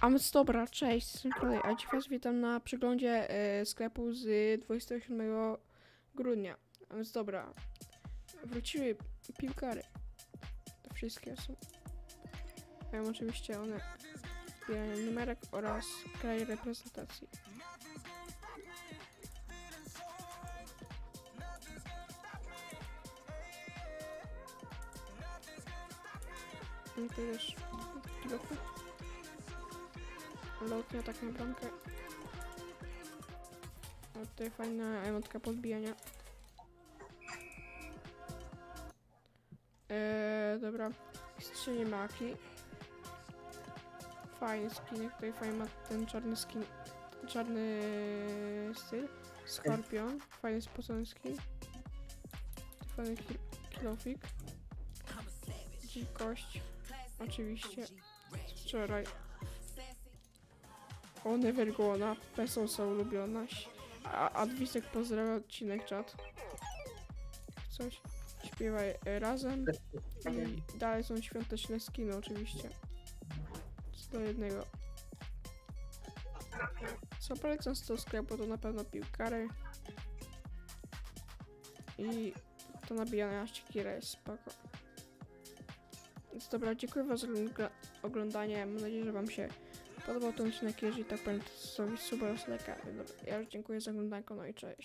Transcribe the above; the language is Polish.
A więc dobra, cześć, jestem kolej, a dziś was witam na przeglądzie e, sklepu z 27 grudnia. A więc dobra, wróciły piłkary. To wszystkie są. Mają oczywiście one numerek oraz kraj reprezentacji. No to kilofy. Lotnia tak na bramkę. O, tutaj fajna emotka podbijania. Eee, dobra. Skrzynie maki. Fajny skinek, tutaj fajny ma ten czarny skin. Czarny styl. Skorpion. Fajny spocony skin. Fajny ki- kilofik. Dzikość. Oczywiście. Wczoraj. O, Nevergona, Pesosa ulubiona. Ś- A Adwisek pozdrawia odcinek czat. Coś. Śpiewaj razem. I dalej są świąteczne skiny oczywiście. Co do jednego. Co polecam z tego sklepu to na pewno piłkary. I to nabijane na ściekira jest spoko. Więc dobra, dziękuję wam za ogl- oglądanie. Mam nadzieję, że wam się podobał ten odcinek. Jeżeli tak, pamiętajcie zostawić suba oraz Ja już dziękuję za oglądanko, no i cześć.